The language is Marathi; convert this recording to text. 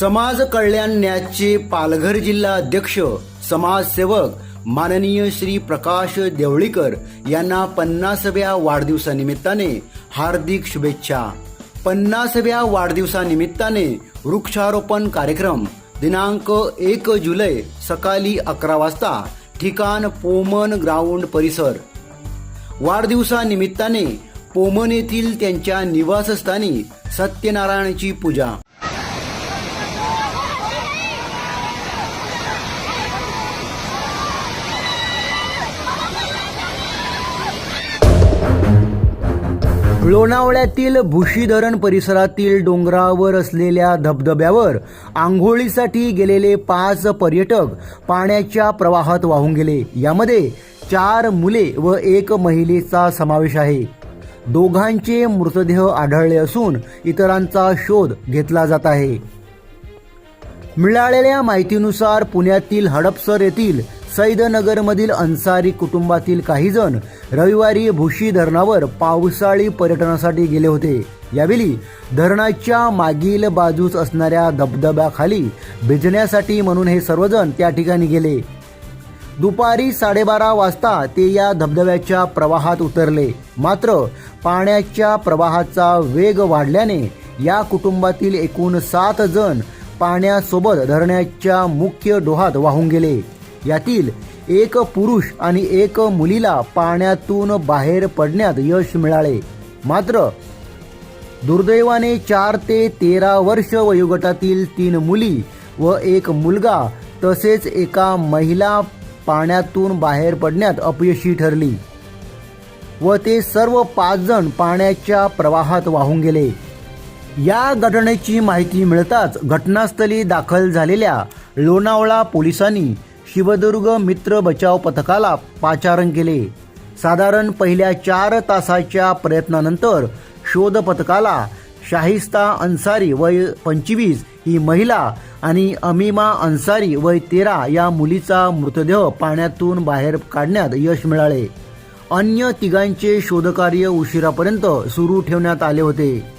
समाज कल्याण न्यासचे पालघर जिल्हा अध्यक्ष समाजसेवक माननीय श्री प्रकाश देवळीकर यांना पन्नासव्या वाढदिवसानिमित्ताने हार्दिक शुभेच्छा. पन्नासव्या वाढदिवसानिमित्ताने वृक्षारोपण कार्यक्रम दिनांक एक जुलै सकाळी अकरा वाजता ठिकाण पोमन ग्राउंड परिसर. वाढदिवसानिमित्ताने पोमन येथील त्यांच्या निवासस्थानी सत्यनारायणाची पूजा. लोणावळ्यातील भुशी धरण परिसरातील डोंगरावर असलेल्या धबधब्यावर आंघोळीसाठी गेलेले पाच पर्यटक पाण्याच्या प्रवाहात वाहून गेले. यामध्ये चार मुले व एक महिलेचा समावेश आहे. दोघांचे मृतदेह आढळले असून इतरांचा शोध घेतला जात आहे. मिळालेल्या माहितीनुसार पुण्यातील हडपसर येथील सैदनगरमधील अन्सारी कुटुंबातील काही जण रविवारी भुशी धरणावर पावसाळी पर्यटनासाठी गेले होते. यावेळी धरणाच्या मागील बाजूस असणाऱ्या धबधब्याखाली भिजण्यासाठी म्हणून हे सर्वजण त्या ठिकाणी गेले. दुपारी साडेबारा वाजता ते या धबधब्याच्या प्रवाहात उतरले. मात्र पाण्याच्या प्रवाहाचा वेग वाढल्याने या कुटुंबातील एकूण सात जण पाण्यासोबत धरणाच्या मुख्य डोहात वाहून गेले. यातील एक पुरुष आणि एक मुलीला पाण्यातून बाहेर पडण्यात यश मिळाले. मात्र दुर्दैवाने चार ते तेरा वर्ष वयोगटातील तीन मुली व एक मुलगा तसेच एका महिला पाण्यातून बाहेर पडण्यात अपयशी ठरली व ते सर्व पाच जण पाण्याच्या प्रवाहात वाहून गेले. या घटनेची माहिती मिळताच घटनास्थळी दाखल झालेल्या लोणावळा पोलिसांनी शिवदुर्ग मित्र बचाव पथकाला पाचारण केले. साधारण पहिल्या चार तासाच्या प्रयत्नानंतर शोध पथकाला शाहिस्ता अन्सारी वय पंचवीस ही महिला आणि अमिमा अन्सारी वय तेरा या मुलीचा मृतदेह पाण्यातून बाहेर काढण्यात यश मिळाले. अन्य तिघांचे शोधकार्य उशिरापर्यंत सुरू ठेवण्यात आले होते.